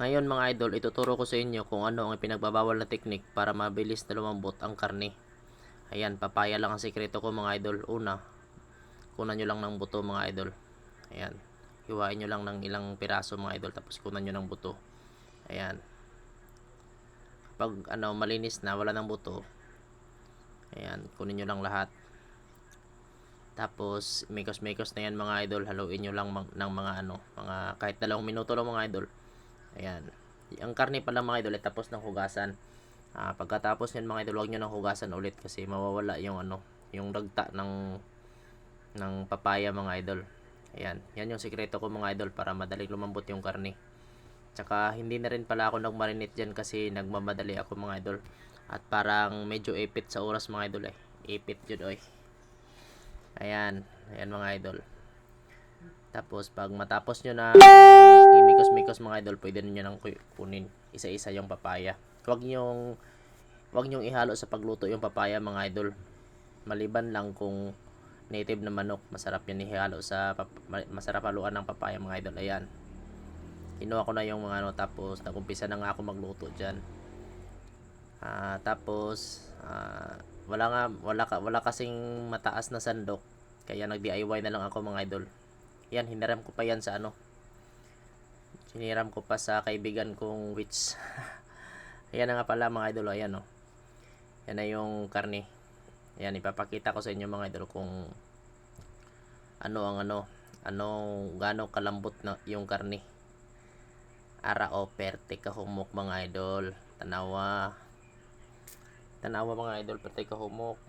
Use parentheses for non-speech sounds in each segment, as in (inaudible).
Ngayon mga idol, ituturo ko sa inyo kung ano ang pinagbabawal na teknik para mabilis na lumambot ang karne. Ayan, papaya lang ang sikreto ko mga idol. Una, kunan nyo lang ng buto mga idol. Ayan, hiwain nyo lang ng ilang piraso mga idol tapos kunan nyo ng buto. Ayan. Pag ano, malinis na, wala ng buto. Ayan, kunin nyo lang lahat. Tapos, mikos-mikos na yan mga idol. Haluin nyo lang ng mga ano, mga kahit dalawang minuto lang mga idol. Ayan. Ang karne pala mga idol tapos ng hugasan. Ah, pagkatapos yan mga idol, huwag nyo nang hugasan ulit kasi mawawala yung ano, yung dagta ng ng papaya mga idol. Ayan. Yan yung sikreto ko mga idol para madaling lumambot yung karne. Tsaka hindi na rin pala ako nagmarinate dyan kasi nagmamadali ako mga idol. At parang medyo ipit sa oras mga idol eh. Ipit yun oy. Ayan. Ayan mga idol. Tapos pag matapos nyo na (laughs) imikos-mikos mga idol, pwede nyo nang ku- kunin isa-isa yung papaya. Huwag nyong huwag nyong ihalo sa pagluto yung papaya mga idol. Maliban lang kung native na manok, masarap yan ihalo sa masarap haluan ng papaya mga idol. Ayan. Kinuha ko na yung mga ano tapos nagumpisa na nga ako magluto diyan. Ah, tapos ah, wala nga wala ka wala kasing mataas na sandok kaya nag-DIY na lang ako mga idol. Yan, hiniram ko pa yan sa ano. Hiniram ko pa sa kaibigan kong witch. (laughs) Ayan na nga pala mga idol, ayan oh. Yan na yung karne. Ayan, ipapakita ko sa inyo mga idol kung ano ang ano, ano gaano kalambot na yung karne. Ara o perte ka humok mga idol. Tanawa. Tanawa mga idol, perte ka humok.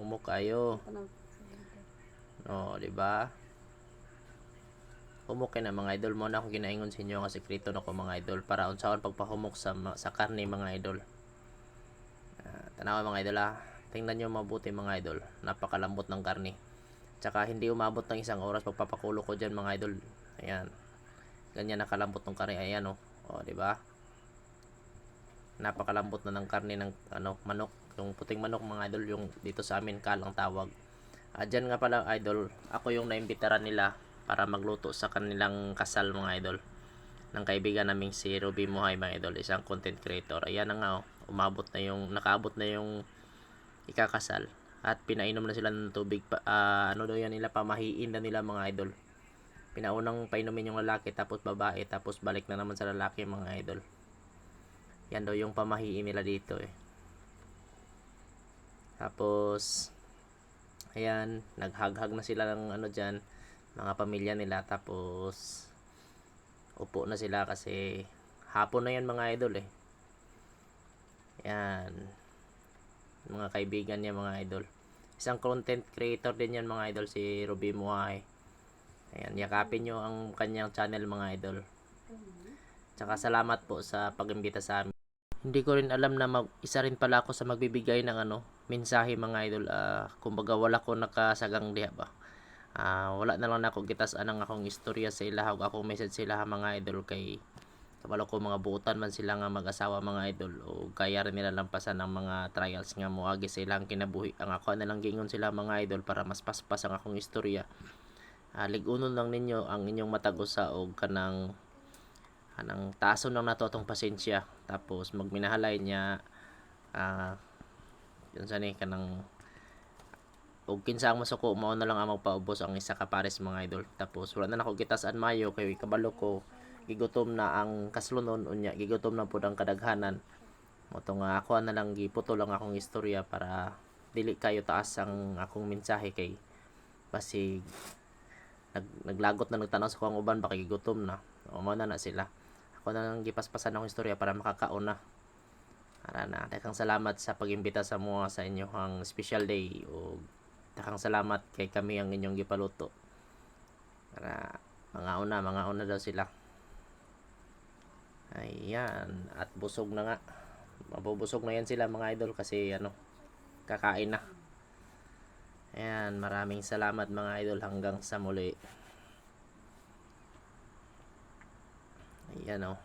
Humok kayo. No, di ba? Humok na mga idol mo na ako ginaingon sa inyo nga sekreto na ko mga idol para unsaon pagpahumok sa sa karne mga idol. Ah, tanawa mga idol ah. Tingnan nyo mabuti mga idol. Napakalambot ng karne. Tsaka hindi umabot ng isang oras pagpapakulo ko dyan mga idol. Ayan. Ganyan nakalambot ng karne. Ayan oh. O, di ba? Napakalambot na ng karne ng ano, manok. Yung puting manok mga idol, yung dito sa amin kalang tawag. Dyan nga pala idol, ako yung naimbitaran nila para magluto sa kanilang kasal mga idol. Ng kaibigan naming si Ruby Muhay mga idol, isang content creator. Ayan na nga oh, umabot na yung, nakaabot na yung ikakasal. At pinainom na sila ng tubig, pa, ah, ano daw yan nila, pamahiin na nila mga idol. Pinaunang painumin yung lalaki, tapos babae, tapos balik na naman sa lalaki mga idol. Yan daw yung pamahiin nila dito eh. Tapos, ayan, naghaghag na sila ng ano dyan, mga pamilya nila. Tapos, upo na sila kasi hapon na yan mga idol eh. Yan. Mga kaibigan niya mga idol. Isang content creator din yan mga idol, si Ruby Muay. Ayan, yakapin nyo ang kanyang channel mga idol. Tsaka salamat po sa pag-imbita sa amin. Hindi ko rin alam na mag, isa rin pala ako sa magbibigay ng ano, mensahe mga idol. Ah, kumbaga wala ko nakasagang diha ba. Ah, wala na lang ako gitas anang akong istorya sa ilaha ug akong message sa ilaha mga idol kay kabalo ko mga buutan man sila nga mag-asawa mga idol o kaya rin nila lampasan ang mga trials nga moagi sa ilang kinabuhi. Ang ako na lang gingon sila mga idol para mas paspas ang akong istorya. Ah, ligunon lang ninyo ang inyong matagusa og kanang anang taso ng nato atong pasensya tapos magminahalay niya ah yun sa ni kanang og kinsa ang masuko mao na lang ang magpaubos ang isa ka pares mga idol. Tapos wala na nako gitas-an mayo kay kabalo ko gigutom na ang kaslunon unya gigutom na pud ang kadaghanan. Mo nga ako na lang giputo lang akong istorya para dili kayo taas ang akong mensahe kay basig nag, naglagot na nagtanaw sa kuang uban baka gigutom na. O mao na na sila. Ako na lang gipaspasan akong istorya para makakaon na. Ara na, takang salamat sa pag-imbita sa mga sa inyo ang special day o takang salamat kay kami ang inyong gipaluto. Para mga una, mga una daw sila. Ayan, at busog na nga. Mabubusog na yan sila mga idol kasi ano, kakain na. Ayan, maraming salamat mga idol hanggang sa muli. Ayan oh.